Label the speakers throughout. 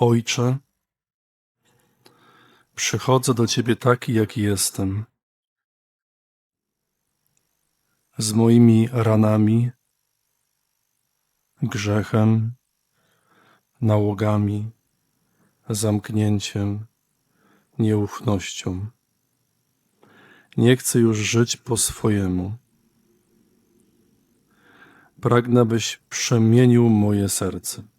Speaker 1: Ojcze, przychodzę do Ciebie taki, jaki jestem, z moimi ranami, grzechem, nałogami, zamknięciem, nieufnością. Nie chcę już żyć po swojemu. Pragnę, byś przemienił moje serce.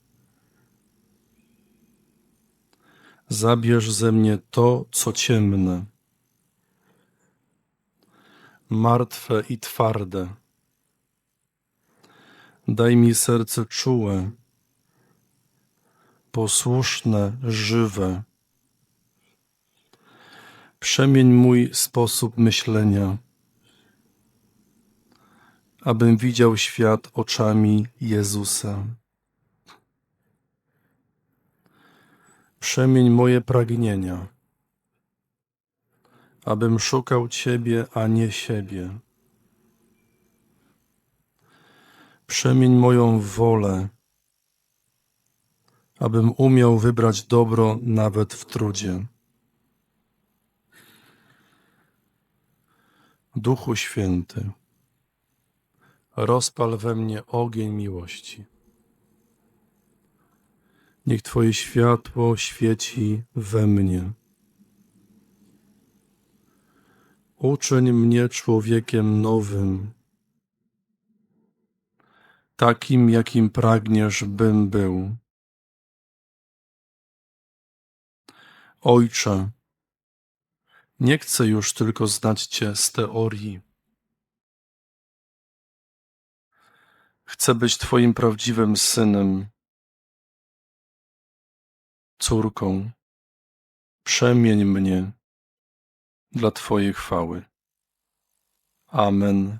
Speaker 1: Zabierz ze mnie to, co ciemne, martwe i twarde. Daj mi serce czułe, posłuszne, żywe. Przemień mój sposób myślenia, abym widział świat oczami Jezusa. Przemień moje pragnienia, abym szukał Ciebie, a nie siebie. Przemień moją wolę, abym umiał wybrać dobro nawet w trudzie. Duchu Święty, rozpal we mnie ogień miłości. Niech Twoje światło świeci we mnie. Uczyń mnie człowiekiem nowym, takim, jakim pragniesz, bym był. Ojcze, nie chcę już tylko znać Cię z teorii. Chcę być Twoim prawdziwym synem, córką. Przemień mnie dla Twojej chwały. Amen.